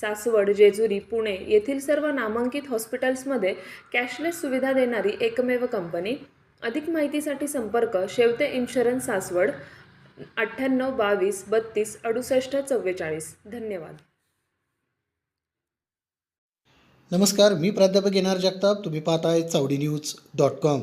सासवड जेजुरी पुणे येथील सर्व नामांकित हॉस्पिटल्समध्ये कॅशलेस सुविधा देणारी एकमेव कंपनी. अधिक माहितीसाठी संपर्क शेवते इन्शुरन्स सासवड अठ्ठ्याण्णव बावीस बत्तीस अडुसष्ट चव्वेचाळीस. धन्यवाद. नमस्कार मी प्राध्यापक येणार जगताप. तुम्ही पाहताय चावडी न्यूज डॉट कॉम.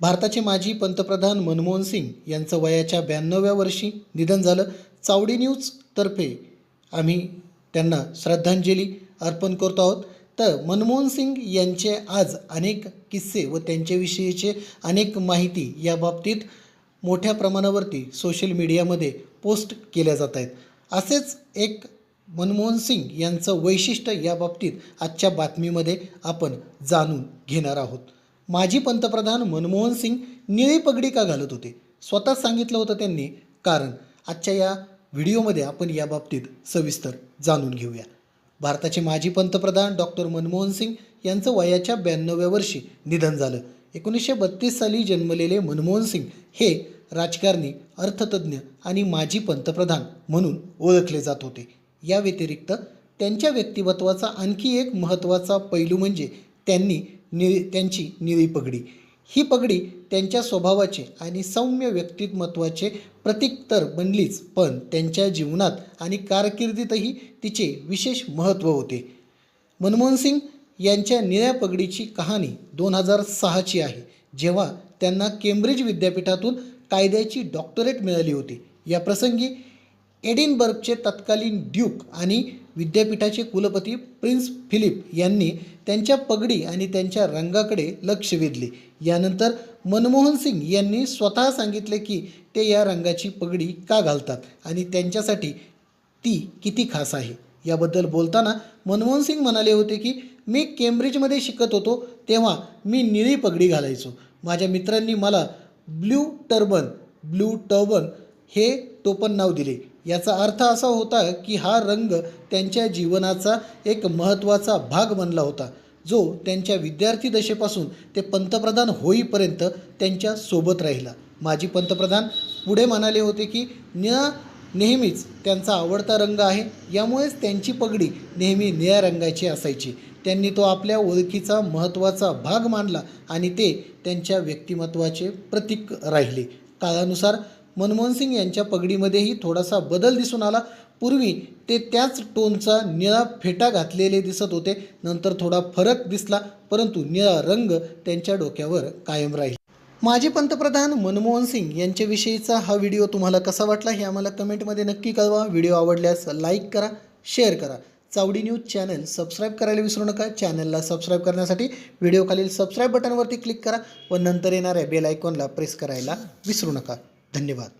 भारताचे माजी पंतप्रधान मनमोहन सिंग यांचं वयाच्या ब्याण्णव्या वर्षी निधन झालं. चावडी न्यूजतर्फे आम्ही त्यांना श्रद्धांजली अर्पण करतो आहोत. तर मनमोहन सिंग यांचे आज अनेक किस्से व त्यांच्याविषयीचे अनेक माहिती या बाबतीत मोठ्या प्रमाणावरती सोशल मीडियामध्ये पोस्ट केल्या जात आहेत. असेच एक मनमोहन सिंग यांचं वैशिष्ट्य या बाबतीत आजच्या बातमीमध्ये आपण जाणून घेणार आहोत. माजी पंतप्रधान मनमोहन सिंग निळी पगडी का घालत होते? स्वतःच सांगितलं होतं त्यांनी. कारण आजच्या या व्हिडिओमध्ये आपण या बाबतीत सविस्तर जाणून घेऊया. भारताचे माजी पंतप्रधान डॉक्टर मनमोहन सिंग यांचं वयाच्या ब्याण्णव्या वर्षी निधन झालं. एकोणीसशे बत्तीस साली जन्मलेले मनमोहन सिंग हे राजकारणी अर्थतज्ज्ञ आणि माजी पंतप्रधान म्हणून ओळखले जात होते. या व्यतिरिक्त त्यांच्या व्यक्तिमत्वाचा आणखी एक महत्त्वाचा पैलू म्हणजे त्यांनी निळी त्यांची निळी पगडी. ही पगडी त्यांच्या स्वभावाचे आणि सौम्य व्यक्तिमत्वाचे प्रतीक तर बनलीच पण त्यांच्या जीवनात आणि कारकिर्दीतही तिचे विशेष महत्त्व होते. मनमोहन सिंग यांच्या निळ्या पगडीची कहाणी दोन हजार सहाची आहे जेव्हा त्यांना केम्ब्रिज विद्यापीठातून कायद्याची डॉक्टरेट मिळाली होती. या प्रसंगी एडिनबर्गचे तत्कालीन ड्यूक आणि विद्यापीठाचे कुलपती प्रिन्स फिलिप यांनी त्यांच्या पगडी आणि त्यांच्या रंगाकडे लक्ष वेधले. यानंतर मनमोहन सिंग यांनी स्वतः सांगितले की ते या रंगाची पगडी का घालतात आणि त्यांच्यासाठी ती किती खास आहे? याबद्दल बोलताना मनमोहन सिंग म्हणाले होते की मी केम्ब्रिजमध्ये शिकत होतो तेव्हा मी निळी पगडी घालायचो. माझ्या मित्रांनी मला ब्ल्यू टर्बन ब्ल्यू टर्बन हे टोपण नाव दिले. याचा अर्थ असा होता की हा रंग त्यांच्या जीवनाचा एक महत्त्वाचा भाग बनला होता जो त्यांच्या विद्यार्थी दशेपासून ते पंतप्रधान होईपर्यंत त्यांच्यासोबत राहिला. माजी पंतप्रधान पुढे म्हणाले होते की न नेहमीच त्यांचा आवडता रंग आहे. यामुळेच त्यांची पगडी नेहमी निळ्या रंगाची असायची. त्यांनी तो आपल्या ओळखीचा महत्त्वाचा भाग मानला आणि ते त्यांच्या व्यक्तिमत्वाचे प्रतीक राहिले. काळानुसार मनमोहन सिंग यांच्या पगडीमध्येही थोडासा बदल दिसून आला. पूर्वी ते त्याच टोनचा निळा फेटा घातलेले दिसत होते. नंतर थोडा फरक दिसला परंतु निळा रंग त्यांच्या डोक्यावर कायम राहील. माजी पंतप्रधान मनमोहन सिंग यांच्याविषयीचा हा व्हिडिओ तुम्हाला कसा वाटला हे आम्हाला कमेंटमध्ये नक्की कळवा. व्हिडिओ आवडल्यास लाईक करा शेअर करा. चावडी न्यूज चॅनल सबस्क्राईब करायला विसरू नका. चॅनलला सबस्क्राईब करण्यासाठी व्हिडिओखालील सबस्क्राईब बटनवरती क्लिक करा व नंतर येणाऱ्या बेल आयकॉनला प्रेस करायला विसरू नका. धन्यवाद.